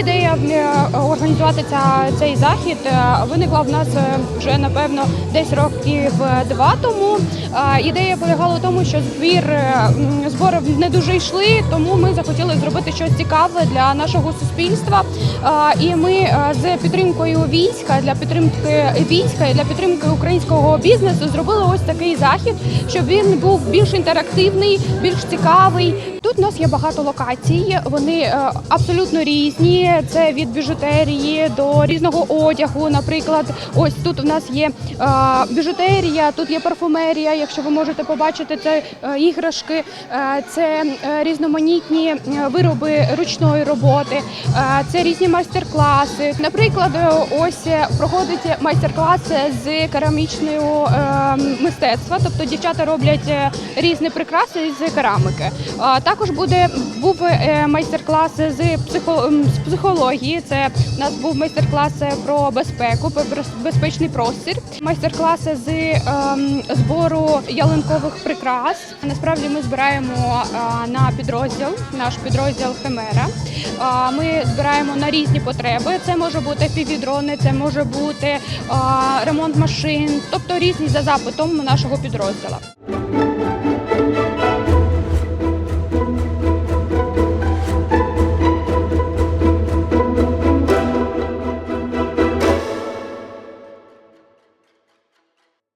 Ідея е, організувати ця, цей захід е, виникла в нас е, вже напевно десь років два тому. Ідея полягала в тому, що збір збори не дуже йшли, тому ми захотіли зробити щось цікаве для нашого суспільства. І ми з підтримкою війська для підтримки війська і для підтримки українського бізнесу зробили ось такий захід, щоб він був більш інтерактивний, більш цікавий. Тут у нас є багато локацій. Вони абсолютно різні. Це від біжутерії до різного одягу. Наприклад, ось тут у нас є біжутерія, тут є парфумерія. Якщо ви можете побачити, це е, іграшки, е, це е, різноманітні вироби ручної роботи, це різні майстер-класи. Наприклад, ось проходить майстер-клас з керамічного мистецтва, тобто дівчата роблять різні прикраси з керамики. Також буде був майстер-клас з психо, з психології. Це у нас був майстер-клас про безпеку, про без- безпечний простір. Майстер-класи з ем, збору ялинкових прикрас. Насправді ми збираємо е, на підрозділ, наш підрозділ Химера. Е, Ми збираємо на різні потреби. Це може бути півдрони, це може бути е, ремонт машин, тобто різні за запитом нашого підрозділу.